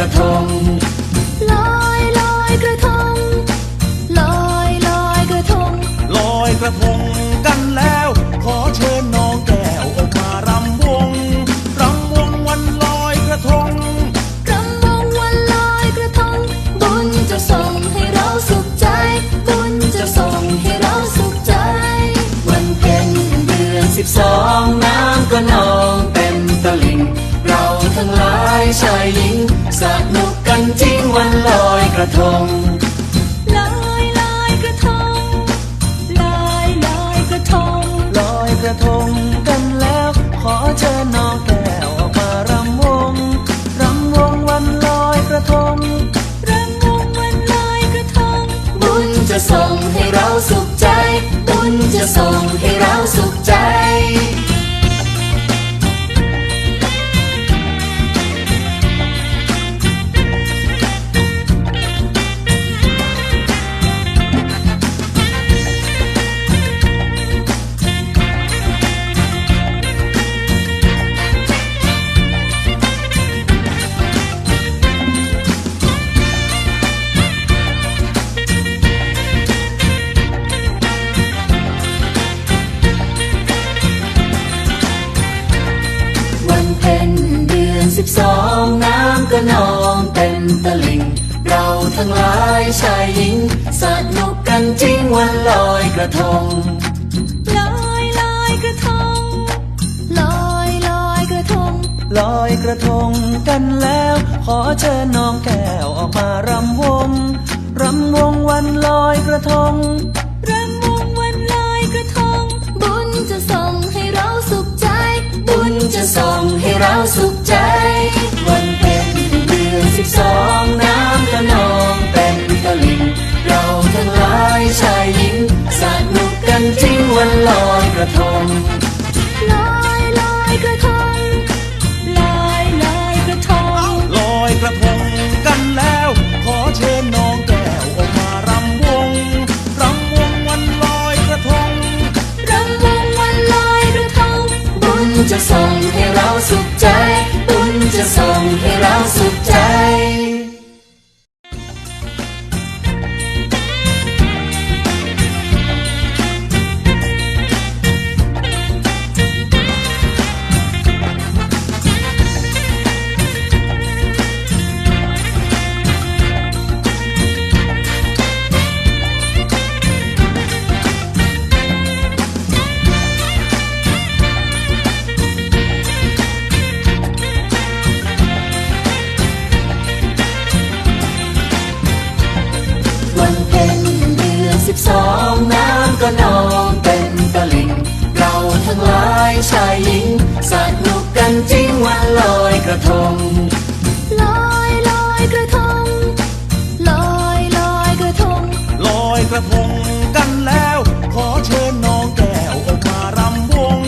ระทงลอยลอยกระทงลอยลอยกระทงลอยกระทงกันแล้ว ขอเชิญ วันลอยกระทง สิบสองน้ำก็นองเต็มตลิ่ง เราทั้งหลายชายหญิง สนุกกันจริงวันลอยกระทง ลอยลอยกระทง ลอยลอยกระทง ลอยกระทงกันแล้ว ขอเชิญน้องแก้วออกมารำวง รำวงวันลอยกระทง รำวงวันลอยกระทง บุญจะส่งให้เราสุขใจ บุญจะส่งให้เราสุขใจายชายหญิงสนุกกันจริงวันลอยกระทงลอยลอยกระทงลอยลอยกระทงลอยกระทงกันแล้ว ขอเชิญน้องแก้วออกมารำวง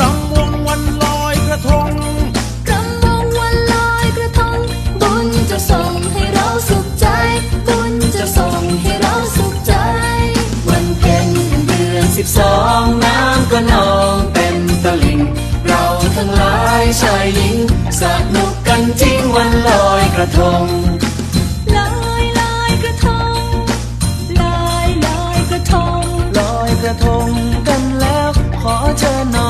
รำวงวันลอยกระทงรำวงวันลอยกระทง บุญจะส่งให้เราสุขใจ บุญจะส่งให้เราสุขใจ วันเพ็ญเดือนสิบสองน้ำก็นอง ชายหญิงสนุกกันจริงวันลอยกระทงลอยลอยกระทงลอยลอยกระทงลอยกระทงกันแล้วขอเชิญน้อง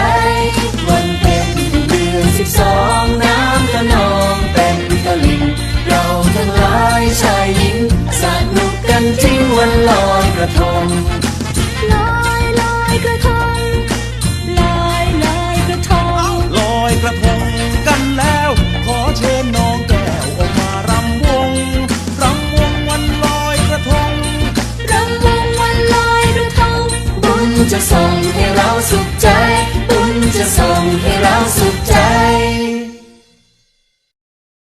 ระทงลอยลอยกระทงลอยลอยกระทงลอยกระทงกันแล้ว ขอเชิญน้องแก้วออกมารำวงรำวงวันลอยกระทงรำวงวันลอยกระทงบุญจะส่ง